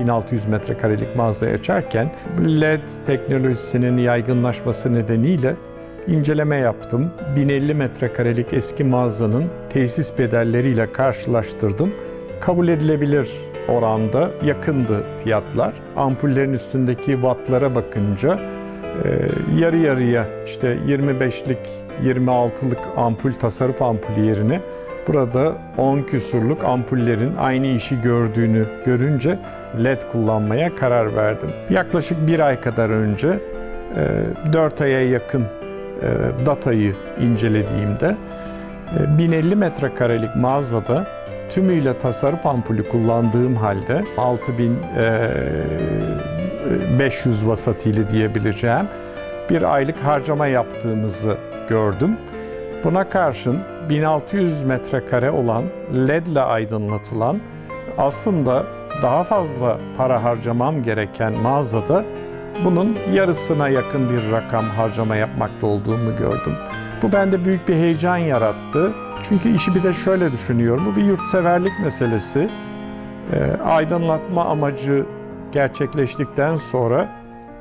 1600 metrekarelik mağazayı açarken LED teknolojisinin yaygınlaşması nedeniyle inceleme yaptım. 1050 metrekarelik eski mağazanın tesis bedelleriyle karşılaştırdım. Kabul edilebilir oranda yakındı fiyatlar. Ampullerin üstündeki wattlara bakınca e, yarı yarıya işte 25'lik 26'lık ampul tasarruf ampulü yerine burada 10 küsurluk ampullerin aynı işi gördüğünü görünce LED kullanmaya karar verdim. Yaklaşık bir ay kadar önce 4 aya yakın e, datayı incelediğimde e, 1050 metrekarelik mağazada tümüyle tasarruf ampulü kullandığım halde 6500 vasatili diyebileceğim bir aylık harcama yaptığımızı gördüm. Buna karşın 1600 metrekare olan LED ile aydınlatılan aslında daha fazla para harcamam gereken mağazada bunun yarısına yakın bir rakam harcama yapmakta olduğumu gördüm. Bu bende büyük bir heyecan yarattı. Çünkü işi bir de şöyle düşünüyorum. Bu bir yurtseverlik meselesi. E, aydınlatma amacı gerçekleştikten sonra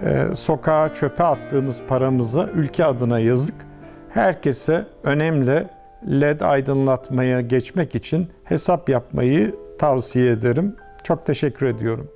e, sokağa çöpe attığımız paramıza ülke adına yazık. Herkese önemli LED aydınlatmaya geçmek için hesap yapmayı tavsiye ederim. Çok teşekkür ediyorum.